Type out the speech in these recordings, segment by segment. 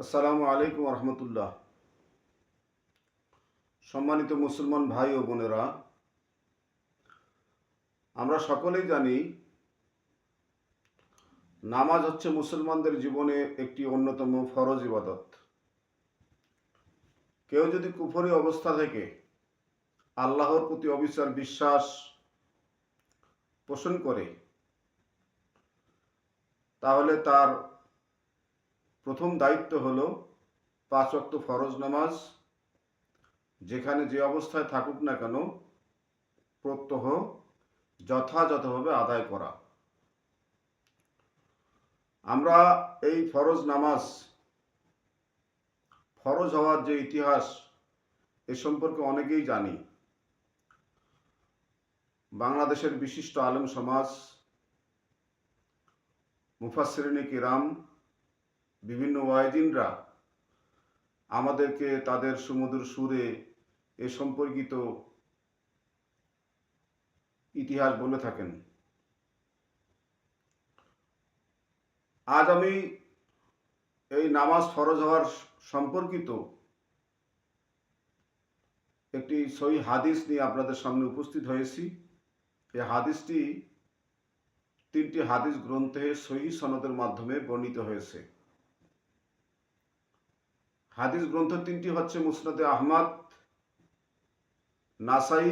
আসসালামু আলাইকুম রহমতুল্লাহ সম্মানিত মুসলমান ভাই ও বোনেরা, আমরা সকলেই জানি নামাজ হচ্ছে মুসলমানদের জীবনে একটি অন্যতম ফরজ ইবাদত। কেউ যদি কুফরি অবস্থা থেকে আল্লাহর প্রতি অবিচার বিশ্বাস পোষণ করে, তাহলে তার প্রথম দায়িত্ব হল পাঁচ ওয়াক্ত ফরজ নামাজ, যেখানে যে অবস্থায় থাকুক না কেন প্রত্যহ যথাযথভাবে আদায় করা। আমরা এই ফরজ নামাজ, ফরজ হওয়ার যে ইতিহাস, এ সম্পর্কে অনেকেই জানি। বাংলাদেশের বিশিষ্ট আলম সমাজ মুফাসরিনী কিরাম বিভিন্ন ওয়াইদিনরা আমাদেরকে তাদের সুমধুর সুরে এ সম্পর্কিত ইতিহাস বলে থাকেন। আজ আমি এই নামাজ ফরজ হওয়ার সম্পর্কিত একটি সহি হাদিস নিয়ে আপনাদের সামনে উপস্থিত হয়েছি। এই হাদিসটি তিনটি হাদিস গ্রন্থে সহি সনদের মাধ্যমে বর্ণিত হয়েছে। হাদিস গ্রন্থ তিনটি হচ্ছে মুসনাদে আহমদ নাসাই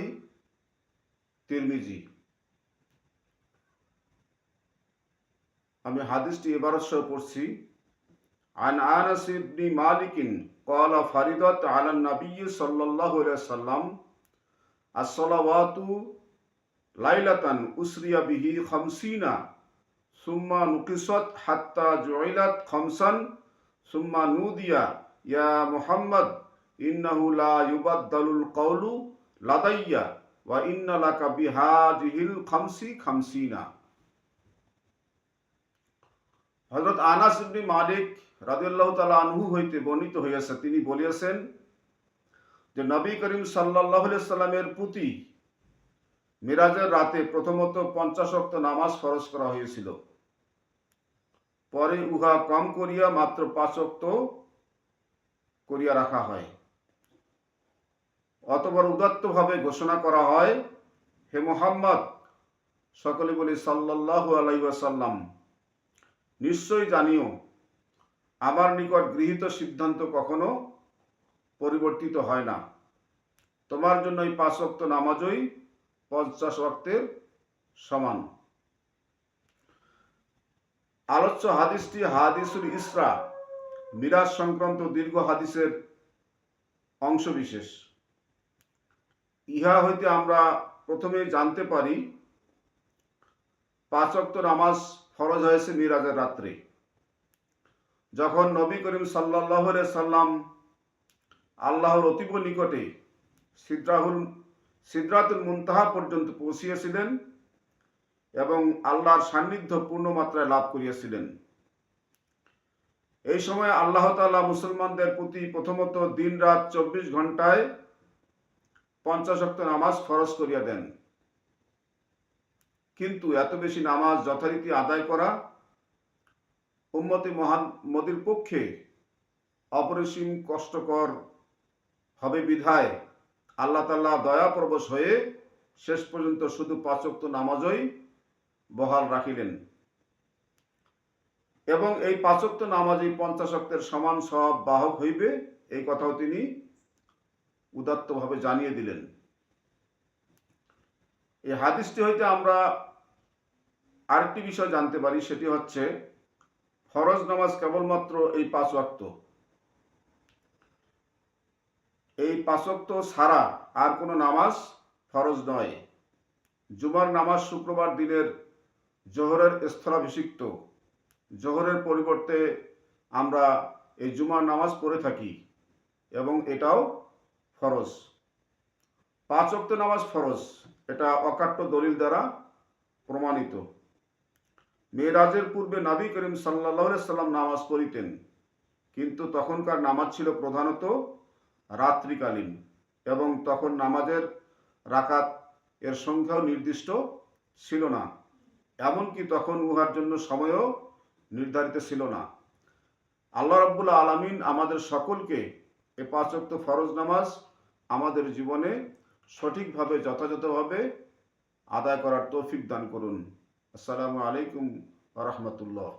তিরমিজি আমি হাদিসটি এবারত সহ পড়ছি عن انس بن مالك قال فرضت على النبي صلى الله عليه وسلم الصلوات ليلة أسري به خمسين ثم نقصت حتى جعلت خمسا ثم نودي ইয়া মুহাম্মদ, ইন্নাহু লা কওলু লাদাইয়া, ওয়া ইন্না লাকা বিহাজিহিল খামসি খামসিনা। হযরত আনাস ইবনে মালিক রাদিয়াল্লাহু তাআলা আনহু হইতে বর্ণিত হইয়াছে, তিনি বলিয়াছেন যে নবী করিম সাল্লাল্লাহু আলাইহি সাল্লামের প্রতি মিরাজের রাতে প্রথমত পঞ্চাশ অক্ত নামাজ ফরজ করা হয়েছিল। পরে উহা কম করিয়া মাত্র পাঁচ অক্ত করিয়া রাখা হয়। অতবার উদাত্তভাবে ঘোষণা করা হয়, হে মোহাম্মদ, সকলে বলি সাল্লাল্লাহু আলাইহি ওয়াসাল্লাম, নিশ্চয় জানিও, আমার নিকট গৃহীত সিদ্ধান্ত কখনো পরিবর্তিত হয় না। তোমার জন্য এই পাঁচ অক্ত নামাজই পঞ্চাশ অক্তের সমান। আলোচ্য হাদিসটি হাদিসুল ইসরা মিরাজ সংক্রান্ত দীর্ঘ হাদিসের অংশ বিশেষ ইহা হইতে আমরা প্রথমে জানতে পারি, পাঁচ অক্ত নামাজ ফরজ হয়েছে মিরাজের রাত্রে। যখন নবী করিম সাল্লাহ সাল্লাম আল্লাহর অতীব নিকটে সিদ্রাহুল, সিদ্রাতুল মুনতাহা পর্যন্ত পৌঁছিয়েছিলেন এবং আল্লাহর সান্নিধ্য পূর্ণ মাত্রায় লাভ করিয়াছিলেন। এই সময় আল্লাহ তাআলা মুসলমানদের প্রতি প্রথমত দিন রাত চব্বিশ ঘন্টায় পঞ্চাশ অক্ত নামাজ ফরজ করিয়া দেন। কিন্তু এত বেশি নামাজ যথারীতি আদায় করা উম্মতি মহান মোদির পক্ষে অপরিসীম কষ্টকর হবে বিধায় আল্লাহ তাল্লাহ দয়া প্রবশ হয়ে শেষ পর্যন্ত শুধু পাঁচক্ত নামাজই বহাল রাখিলেন। এবং এই পাঁচক্ত নামাজই পঞ্চাশক্তের সমান সব বাহক হইবে, এই কথাও তিনি উদাত্তভাবে জানিয়ে দিলেন। এই হাদিসটি হইতে আমরা আরেকটি বিষয় জানতে পারি, সেটি হচ্ছে ফরজ নামাজ কেবলমাত্র এই পাঁচ ওয়াক্ত এই পাঁচক্ত ছাড়া আর কোনো নামাজ ফরজ নয়। জুমার নামাজ শুক্রবার দিনের জোহরের স্থলাভিষিক্ত। জোহরের পরিবর্তে আমরা এই জুমার নামাজ পড়ে থাকি এবং এটাও ফরজ। পাঁচ অক্ত নামাজ ফরজ, এটা অকাট্য দলিল দ্বারা প্রমাণিত। মেয়েরাজের পূর্বে নবী করিম সাল্লাহ সাল্লাম নামাজ পড়িতেন, কিন্তু তখনকার নামাজ ছিল প্রধানত রাত্রিকালীন এবং তখন নামাজের রাকাত এর সংখ্যাও নির্দিষ্ট ছিল না। এমনকি তখন উহার জন্য সময়ও নির্ধারিত ছিল না। আল্লাহ রাব্বুল আলমিন আমাদের সকলকে এ পাঁচক্ত ফরজ নামাজ আমাদের জীবনে সঠিকভাবে যথাযথভাবে আদায় করার তৌফিক দান করুন। আসসালামু আলাইকুম রহমতুল্লাহ।